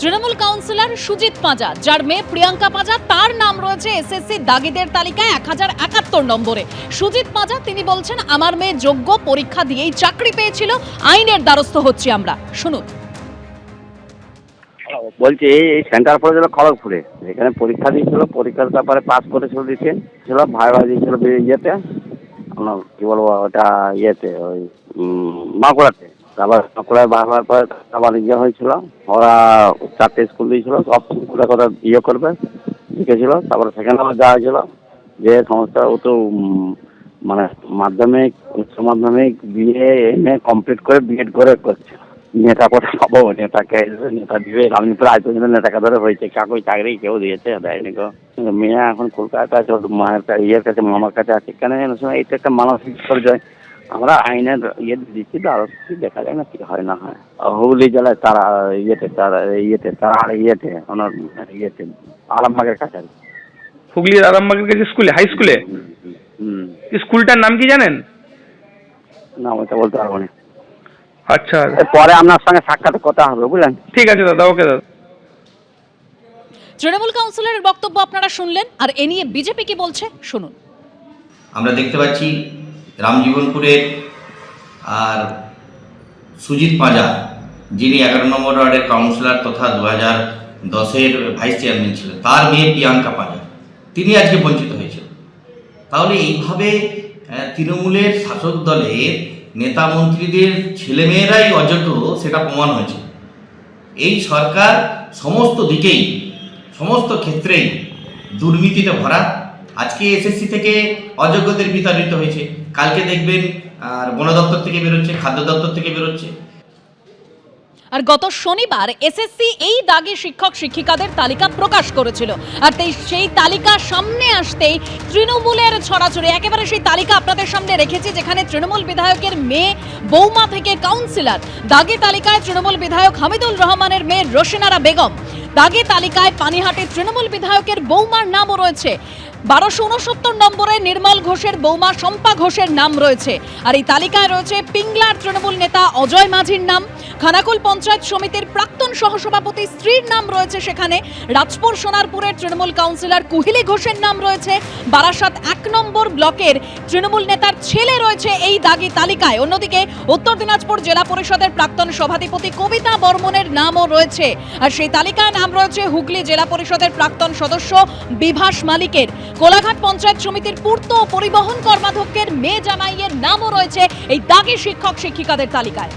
Trinamool councillor Sujit পাঁজা যার মেয়ে প্রিয়াঙ্কা পাঁজা তার নাম রয়েছে এসএসসি দাগিদের তালিকায় এক হাজার একাত্তর নম্বরে। সুজিত পাঁজা তিনি বলছেন আমার মেয়ে যোগ্য পরীক্ষা দিয়েই চাকরি পেয়েছিল আইনের দ্বারস্থ হচ্ছি আমরা। শুনুন। বলছি এই সেন্টার পড়েছিল খড়গপুরে। এখানে পরীক্ষা দিয়েছিল পরীক্ষার ব্যাপারে পাস করেছিল দিতে ছিল ভাই ভাই দিয়েছিল ইয়েতে। কী বলব ওটা ইয়েতে ওই উম, বাঁকুড়াতে তারপর বাঁকুড়ায় বারবার পরে ইয়ে হয়েছিল। ওরা চারটে স্কুল দিয়েছিল, সব স্কুলে কথা ইয়ে করবে, লিখেছিল। তারপরে সেখানে আবার যাওয়া হয়েছিল। যে সমস্ত ও তো মানে মাধ্যমিক, উচ্চ মাধ্যমিক বিএ এম এ কমপ্লিট করে বিএড করে করছে। নেতা কোথায় পাবো নেতাকে নেতা দিবে আমি প্রায় পর্যন্ত নেতাকে ধরে হয়েছে কাকুই চাকরি, কেউ দিয়েছে, দেয়নি গো মেয়ে এখন কলকাতা আছে মায়ের ইয়ের কাছে, মামার কাছে আছে। কেন এটা একটা মানসিক পর্যায়ে আমরা আইনের ইয়ে দিচ্ছি আরও দেখা যায় না কি হয় না হয়। হুগলি জেলায় তারা ইয়েতে তারা ইয়েতে তারা আর ইয়েতে ওনার ইয়েতে আলমবাগের কাছে আর হুগলির আরামবাগের কাছে স্কুলে হাই স্কুলে? হুম স্কুলটার নাম কি জানেন? না ওইটা বলতে পারব না। আচ্ছা। পরে আপনার সঙ্গে সাক্ষাৎ কথা হবে বুঝলেন? ঠিক আছে দাদা ওকে দাদা। তৃণমূল কাউন্সিলরের বক্তব্য আপনারা শুনলেন আর এ নিয়ে বিজেপি কি বলছে শুনুন। আমরা দেখতে পাচ্ছি রামজীবনপুরের আর সুজিত পাঁজা, যিনি এগারো নম্বর ওয়ার্ডের কাউন্সিলর তথা দু হাজার দশের ভাইস চেয়ারম্যান ছিলেন। তার মেয়ে প্রিয়াঙ্কা পাঁজা। তিনি আজকে বঞ্চিত হয়েছেন। তাহলে এইভাবে তৃণমূলের শাসক দলের নেতা মন্ত্রীদের ছেলেমেয়েরাই অযোগ্য সেটা প্রমাণ হয়েছে। এই সরকার সমস্ত দিকেই, সমস্ত ক্ষেত্রেই দুর্নীতিতে ভরা। আজকে এসএসসি থেকে অযোগ্যদের বিতাড়িত হয়েছে। কালকে দেখবেন, আর বন দপ্তর থেকে বেরোচ্ছে, খাদ্য দপ্তর থেকে বেরোচ্ছে। আর গত শনিবার এসএসসি এই দাগে শিক্ষক শিক্ষিকাদের তালিকা প্রকাশ করেছিল। আর তাই, সেই তালিকা সামনে আসতেই তৃণমূলের ছড়াছড়ি, একেবারে সেই তালিকা আপনাদের সামনে রেখেছি, যেখানে তৃণমূল বিধায়কের মেয়ে বৌমা থেকে কাউন্সিলর দাগে তালিকায় তৃণমূল বিধায়ক হামিদুল রহমানের মেয়ে রোশনারা বেগম, দাগে তালিকায় পানিহাটের তৃণমূল বিধায়কের বৌমার নামও রয়েছে। বারোশো উনসত্তর নম্বরে নির্মল ঘোষের বৌমা শম্পা ঘোষের নাম রয়েছে। আর এই তালিকায় রয়েছে পিংলার তৃণমূল নেতা অজয় মাঝির নাম। খানাকুল পঞ্চায়েত সমিতির প্রাক্তন সহসভাপতি স্ত্রীর নাম রয়েছে সেখানে। রাজপুর সোনারপুরের তৃণমূল কাউন্সিলর কুহিলি ঘোষের নাম রয়েছে। বারাসাত এক নম্বর ব্লকের তৃণমূল নেতার ছেলে রয়েছে এই দাগি তালিকায়। অন্যদিকে উত্তর দিনাজপুর জেলা পরিষদের প্রাক্তন সভাধিপতি কবিতা বর্মনের নামও রয়েছে। আর সেই তালিকায় নাম রয়েছে হুগলি জেলা পরিষদের প্রাক্তন সদস্য বিভাস মালিকের। কোলাঘাট পঞ্চায়েত সমিতির পূর্ত ও পরিবহন কর্মাধ্যক্ষের মেয়ে জামাইয়ের নামও রয়েছে এই দাগি শিক্ষক শিক্ষিকাদের তালিকায়।